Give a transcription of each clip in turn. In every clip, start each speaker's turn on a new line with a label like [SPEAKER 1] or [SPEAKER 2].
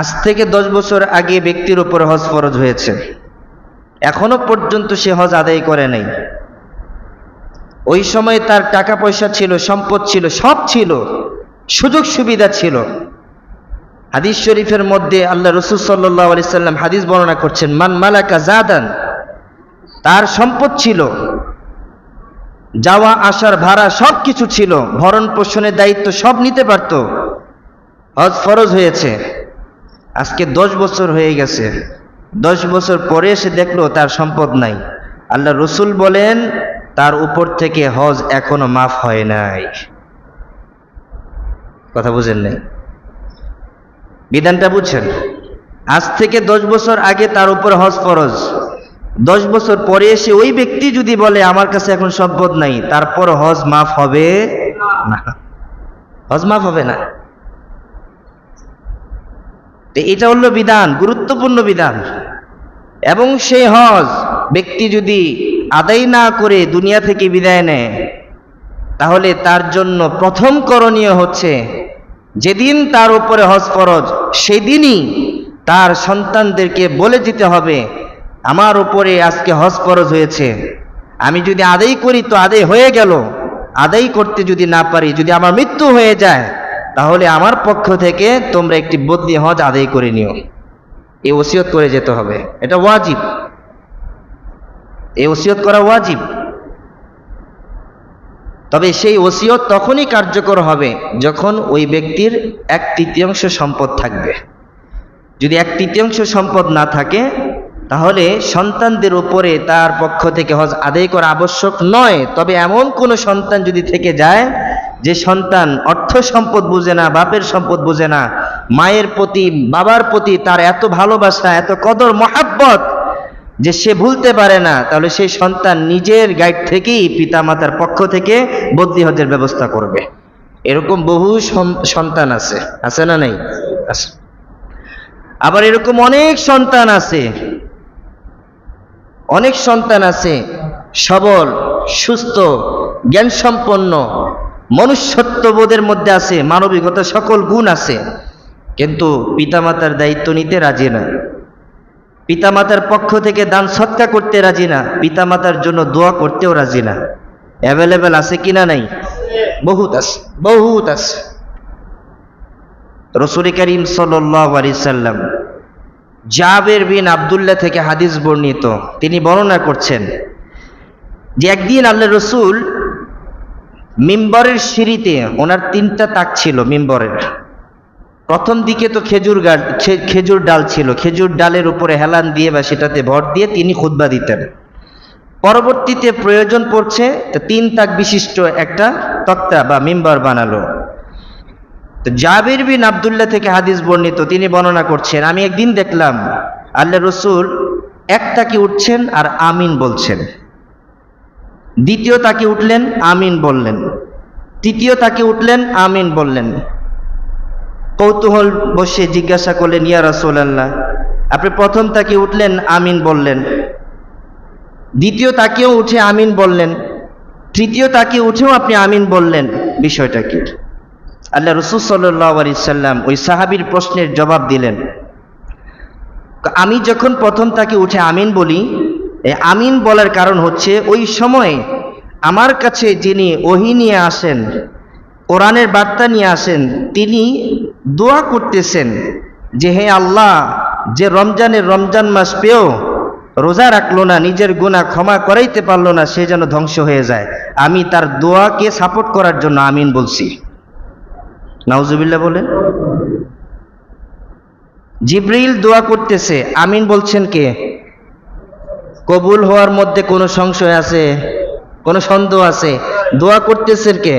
[SPEAKER 1] আজ থেকে দশ বছর আগে ব্যক্তির উপর হজ ফরজ হয়েছে। এখনও পর্যন্ত সে হজ আদায় করে নাই। ওই সময় তার টাকা পয়সা ছিল, সম্পদ ছিল, সব ছিল, সুযোগ সুবিধা ছিল। হাদিস শরীফের মধ্যে আল্লাহ রসুল সাল্লাহ আলি সাল্লাম হাদিস বর্ণনা করছেন, মান মালাকা জাদান তার সম্পদ ছিল। যাওয়া, আসার, ভাড়া সব কিছু ছিল। ভরণ পোষণের দায়িত্ব সব নিতে পারত। হজ ফরজ হয়েছে। আজকে দশ বছর হয়ে গেছে। দশ বছর পরে এসে দেখল তার সম্পদ নাই। আল্লাহ রসুল বলেন, তার উপর থেকে হজ এখনও মাফ হয় নাই। কথা বুঝেন নাই? বিধানটা বুঝছেন? আজ থেকে দশ বছর আগে তার উপর হজ ফরজ। দশ বছর পরে এসে ওই ব্যক্তি যদি বলে, আমার কাছে এখন সম্পদ নাই তারপর হজ মাফ হবে না। হজ মাফ হবে না। তো এটা হলো বিধান, গুরুত্বপূর্ণ বিধান। এবং সেই হজ ব্যক্তি যদি আদায় না করে দুনিয়া থেকে বিদায় নেয়, তাহলে তার জন্য প্রথম করণীয় হচ্ছে, যেদিন তার উপরে হজ ফরজ, সেদিনই তার সন্তানদেরকে বলে দিতে হবে, আমার উপরে আজকে হজ ফরজ হয়েছে। আমি যদি আদায় করি তো আদায় হয়ে গেল। আদায় করতে যদি না পারি, যদি আমার মৃত্যু হয়ে যায় তাহলে আমার পক্ষ থেকে তোমরা একটি বদলি হজ আদায় করে নিও। এই ওসিয়ত করে যেতে হবে। এটা ওয়াজিব। এই ওসিয়ত করা ওয়াজিব। তবে সেই ওসিয়ত তখনই কার্যকর হবে যখন ওই ব্যক্তির এক তৃতীয়াংশ সম্পদ থাকবে। যদি এক তৃতীয়াংশ সম্পদ না থাকে, তাহলে সন্তানদের উপরে তার পক্ষ থেকে হজ আদায় করা আবশ্যক নয়। তবে এমন কোনো সন্তান যদি থেকে যায় যে সন্তান অর্থ সম্পদ বুঝে না, বাপের সম্পদ বুঝে না, মায়ের প্রতি, বাবার প্রতি তার এত ভালোবাসা, এত কদর, মহাব্বত যে সে ভুলতে পারে না, তাহলে সেই সন্তান নিজের গাইড থেকেই পিতামাতার পক্ষ থেকে বদলি হজের ব্যবস্থা করবে। এরকম বহু সন্তান আছে। আছে না নেই? আবার এরকম অনেক সন্তান আছে। অনেক সন্তান আছে সবল, সুস্থ জ্ঞান সম্পন্ন মনুষ্যত্ববোধের মধ্যে আছে, মানবিকতা সকল গুণ আছে, কিন্তু পিতামাতার দায়িত্ব নিতে রাজি না পিতামাতার পক্ষ থেকে দান সৎকা করতে রাজি না, পিতামাতার জন্য দোয়া করতেও রাজি না। অ্যাভেলেবেল আছে কিনা নাই? বহুত আছে বহুত আছে। রসুল করিম সাল্লাম জাবের বিন আবদুল্লাহ থেকে হাদিস বর্ণিত। তিনি বর্ণনা করছেন যে একদিন আল্লাহ রসুল মিম্বরের সিঁড়িতে ওনার তিনটা তাক ছিল মিম্বরের। প্রথম দিকে তো খেজুর গাছ খেজুর ডাল ছিল। খেজুর ডালের উপরে হেলান দিয়ে বা সেটাতে ভর দিয়ে তিনি খুতবা দিতেন। পরবর্তীতে প্রয়োজন পড়ছে তিন তাক বিশিষ্ট একটা তক্তা বা মিম্বার বানালো। তো জাবির বিন আবদুল্লাহ থেকে হাদিস বর্ণিত, তিনি বর্ণনা করছেন, আমি একদিন দেখলাম আল্লাহ রসুল এক তাকে উঠছেন আর আমিন বলছেন। দ্বিতীয় তাকে উঠলেন, আমিন বললেন। তৃতীয় তাকে উঠলেন, আমিন বললেন। কৌতূহল বসে জিজ্ঞাসা করলেন, ইয়া রাসূলুল্লাহ, আপনি প্রথম তাকে উঠলেন, আমিন বললেন। দ্বিতীয় তাকেও উঠে আমিন বললেন। তৃতীয় তাকে উঠেও আপনি আমিন বললেন বিষয়টা কি আল্লাহ রসুল সাল্লি সাল্লাম ওই সাহাবির প্রশ্নের জবাব দিলেন। আমি যখন প্রথম তাকে উঠে আমিন বলি আমিন বলার কারণ হচ্ছে ওই সময়ে আমার কাছে যিনি ওহি নিয়ে আসেন, কোরআনের বার্তা নিয়ে আসেন, তিনি দোয়া করতেছেন যে হে আল্লাহ, যে রমজানের রমজান মাস পেয়েও রোজা রাখল না, নিজের গুণা ক্ষমা করাইতে পারল না, সে যেন ধ্বংস হয়ে যায়। আমি তার দোয়াকে সাপোর্ট করার জন্য আমিন বলছি। নাউজুবিল্লাহ বলেন। জিব্রিল দোয়া করতেছে, আমিন বলছেন কে? কবুল হওয়ার মধ্যে কোনো সংশয় আছে? কোনো সন্দেহ আছে? দোয়া করতেছেন কে?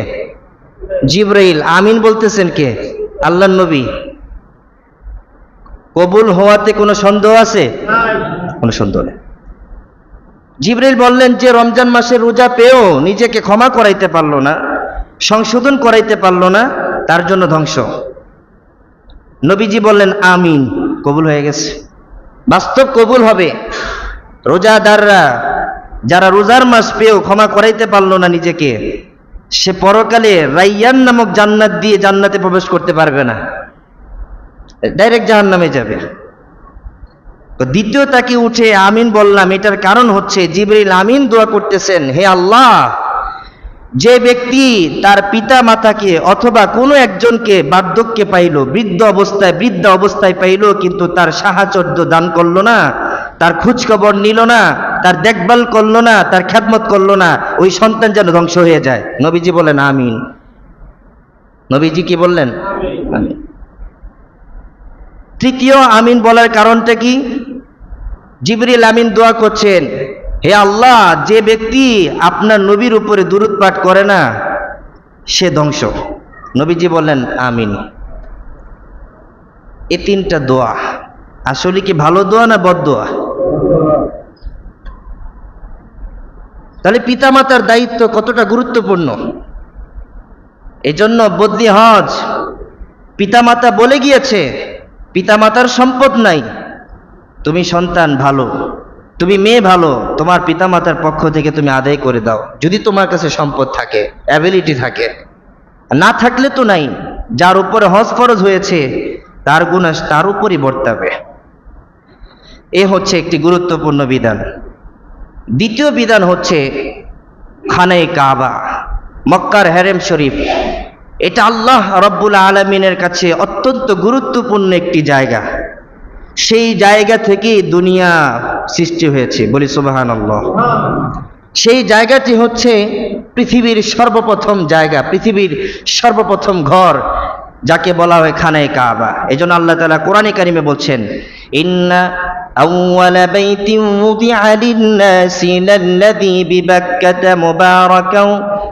[SPEAKER 1] জিব্রাইল, আমিন বলতেছেন কে? আল্লাহ নবী। কবুল হওয়াতে কোনো সন্দেহ আছে? কোনো সন্দেহ নেই। জিব্রাইল বললেন যে, রমজান মাসে রোজা পেয়েও নিজেকে ক্ষমা করাইতে পারল না, সংশোধন করাইতে পারল না, তার জন্য ধ্বংস। নবীজি বললেন, আমিন, কবুল হয়ে গেছে। বাস্তব কবুল হবে। রোজাদাররা যারা রোজার মাস পেয়েও ক্ষমা করাইতে পারল না নিজেকে, সে পরকালে রাইয়ান নামক জান্নাত দিয়ে জান্নাতে প্রবেশ করতে পারবে না। ডাইরেক্ট জাহান নামে যাবে দ্বিতীয় তাকে উঠে আমিন বললাম, এটার কারণ হচ্ছে জিবরিল আমিন দোয়া করতেছেন, হে আল্লাহ, যে ব্যক্তি তার পিতা মাতাকে অথবা কোনো একজনকে বার্ধক্যে পাইল, বৃদ্ধ অবস্থায় বৃদ্ধ অবস্থায় পাইল, কিন্তু তার সাহায্য দান করল না তার খোঁজ খবর নিল না, তার দেখভাল করল না, তার খ্যাতমত করল না, ওই সন্তান যেন ধ্বংস হয়ে যায়। নবীজি বলেন, আমিন। নবীজি কি বললেন? তৃতীয় আমিন বলার কারণটা কি? জিবরিল আমিন দোয়া করছেন, হে আল্লাহ, যে ব্যক্তি আপনার নবীর উপরে দুরুদ পাঠ করে না, সে ধ্বংস। নবীজি বললেন, আমিন। এ তিনটা দোয়া। আসলে কি ভালো দোয়া না বদ দোয়া? তাহলে পিতামাতার দায়িত্ব কতটা গুরুত্বপূর্ণ? এজন্য বদলি হজ, পিতামাতা বলে গিয়েছে, পিতামাতার সম্পদ নাই, তুমি সন্তান ভালো, তুমি মেয়ে ভালো, তোমার পিতামাতার পক্ষ থেকে তুমি আদায় করে দাও, যদি তোমার কাছে সম্পদ থাকে অ্যাবিলিটি থাকে। না থাকলে তো নাই, যার উপরে হজ ফরজ হয়েছে, তার গুণা তার উপরই বর্তাবে। এ হচ্ছে একটি গুরুত্বপূর্ণ বিধান। দ্বিতীয় বিধান হচ্ছে খানে কাবা, মক্কার হেরেম শরীফ। এটা আল্লাহ রব্বুল আলমিনের কাছে অত্যন্ত গুরুত্বপূর্ণ একটি জায়গা। সেই জায়গা থেকেই দুনিয়া সৃষ্টি হয়েছে, বলি সুবাহান আল্লাহ সেই জায়গাটি হচ্ছে পৃথিবীর সর্বপ্রথম জায়গা, পৃথিবীর সর্বপ্রথম ঘর, যাকে বলা হয় খানায় কাবা। এই জন্য আল্লাহ তালা কোরআনে কারিমে বলছেন, ইন্না أول بيت وضع للناس للذي ببكة مباركا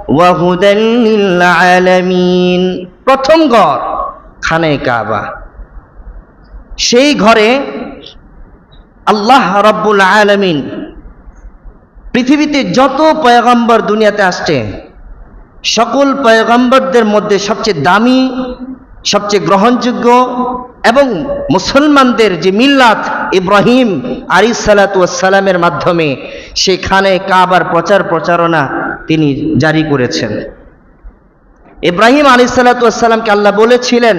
[SPEAKER 1] وهدى للعالمين প্রথম ঘর খানে কাবা সেই ঘরে আল্লাহ রব্বুল আলামিন পৃথিবীতে যত পয়গম্বর দুনিয়াতে আসছে সকল পয়গম্বরদের মধ্যে সবচেয়ে দামি সবচেয়ে গ্রহণযোগ্য এবং মুসলমানদের যে মিল্লাত ইব্রাহিম আলী সালাতামের মাধ্যমে, সেখানে কাবার প্রচার প্রচারণা তিনি জারি করেছেন। ইব্রাহিম আলী সালাতামকে আল্লাহ বলেছিলেন,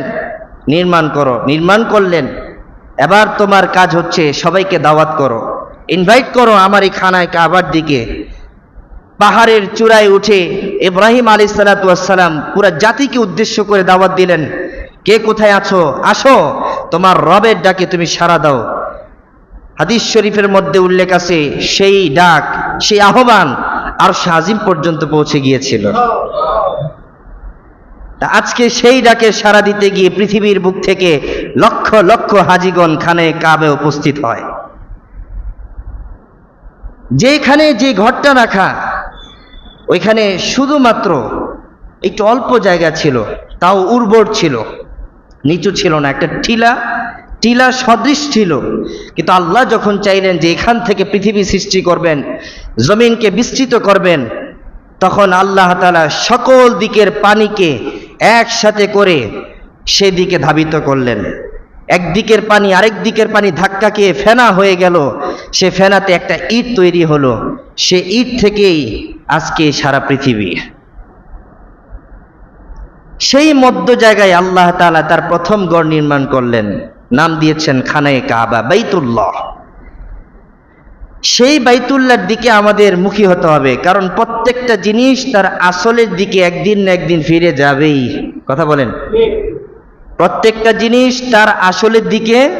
[SPEAKER 1] নির্মাণ করো, নির্মাণ করলেন, এবার তোমার কাজ হচ্ছে সবাইকে দাওয়াত করো, ইনভাইট করো আমার এই খানায় কাবার দিকে। পাহাড়ের চূড়ায় উঠে ইব্রাহিম আলী সালাতাম পুরা জাতিকে উদ্দেশ্য করে দাওয়াত দিলেন। কে কোথায় আছো? আসো। তোমার রবের ডাকে তুমি সাড়া দাও। হাদিস শরীফের মধ্যে উল্লেখ আছে, সেই ডাক, সেই আহ্বান আর শাজিম পর্যন্ত পৌঁছে গিয়েছিল। আজকে সেই ডাকে সাড়া দিতে গিয়ে পৃথিবীর বুক থেকে লক্ষ লক্ষ হাজিগণ খানে কাবে উপস্থিত হয়। যেখানে যে ঘরটা রাখা, ওইখানে শুধুমাত্র একটু অল্প জায়গা ছিল, তাও উর্বর ছিল। নিচু ছিল না, একটা টিলা টিলা সদৃশ ছিল। কিন্তু আল্লাহ যখন চাইলেন যে এখান থেকে পৃথিবী সৃষ্টি করবেন, জমিনকে বিস্তৃত করবেন, তখন আল্লাহ তালা সকল দিকের পানিকে একসাথে করে সেদিকে ধাবিত করলেন। একদিকের পানি আরেক দিকের পানি ধাক্কা খেয়ে ফেনা হয়ে গেল। সে ফেনাতে একটা ইট তৈরি হলো। সে ইট থেকেই আজকে সারা পৃথিবী। সেই মধ্য জায়গায় আল্লাহ তালা তার প্রথম গড় নির্মাণ করলেন। নাম দিয়েছেন খানায় কাবা, বাইতুল্লাহ। সেই বাইতুল্লার দিকে আমাদের মুখী হতে হবে, কারণ প্রত্যেকটা জিনিস তার আসলের দিকে একদিন না একদিন ফিরে যাবেই। কথা বলেন। প্রত্যেকটা জিনিস তার আসলের দিকে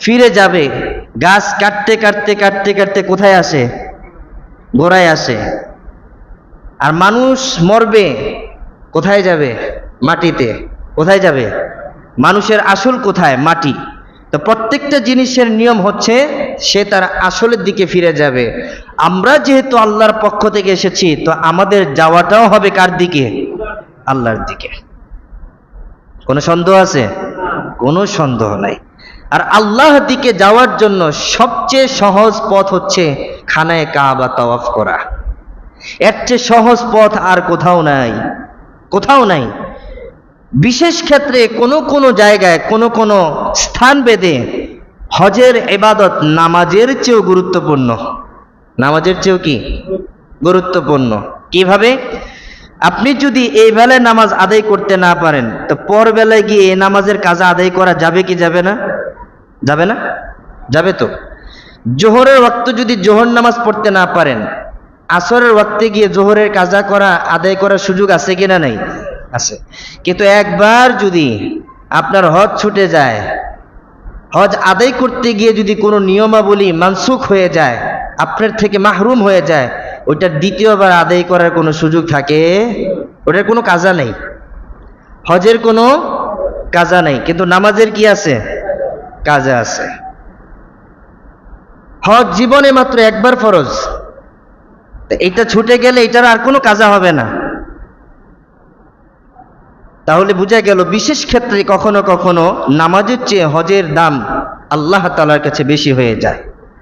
[SPEAKER 1] ফিরে যাবে। গাছ কাটতে কাটতে কাটতে কাটতে কোথায় আসে? গোড়ায় আসে। আর মানুষ মরবে, কোথায় যাবে? মাটিতে। কোথায় যাবে? মানুষের আসল কোথায়? মাটি। তো প্রত্যেকটা জিনিসের নিয়ম হচ্ছে সে তার আসলের দিকে ফিরে যাবে। আমরা যেহেতু আল্লাহর পক্ষ থেকে এসেছি, তো আমাদের যাওয়াটাও হবে কার দিকে? আল্লাহর দিকে। কোনো সন্দেহ আছে? কোনো সন্দেহ নাই। আর আল্লাহ দিকে যাওয়ার জন্য সবচেয়ে সহজ পথ হচ্ছে খানায় কাবা তওয়াফ করা। এর চেয়ে সহজ পথ আর কোথাও নাই। কোথাও নাই। বিশেষ ক্ষেত্রে কোনো কোনো জায়গায় কোনো কোনো স্থান বেদে হজের এবাদত নামাজের চেয়েও গুরুত্বপূর্ণ। নামাজের চেয়েও কি? গুরুত্বপূর্ণ। কীভাবে? আপনি যদি এই বেলায় নামাজ আদায় করতে না পারেন, তো পর বেলায় গিয়ে এই নামাজের কাজা আদায় করা যাবে কি যাবে না? যাবে না? যাবে তো। জোহরের ওয়াক্ত যদি জোহর নামাজ পড়তে না পারেন, আসরের ওয়াক্তে গিয়ে জোহরের কাজা করা, আদায় করার সুযোগ আছে কিনা নাই? আছে। কিন্তু একবার যদি আপনার হজ ছুটে যায়, হজ আদায় করতে গিয়ে যদি কোনো নিয়মাবলী মানসুখ হয়ে যায়, আপনার থেকে মাহরুম হয়ে যায়, ওইটা দ্বিতীয়বার আদায় করার কোনো সুযোগ থাকে? ওটার কোনো কাজা নেই। হজের কোনো কাজা নেই। কিন্তু নামাজের কি আছে? কাজা আছে। হজ জীবনে মাত্র একবার ফরজ। এটা ছুটে গেলে এটার আর কোনো কাজা হবে না। তাহলে বোঝা গেল বিশেষ ক্ষেত্রে কখনো কখনো নামাজের চেয়ে হজের দাম আল্লাহ তালার কাছে বেশি হয়ে যায়।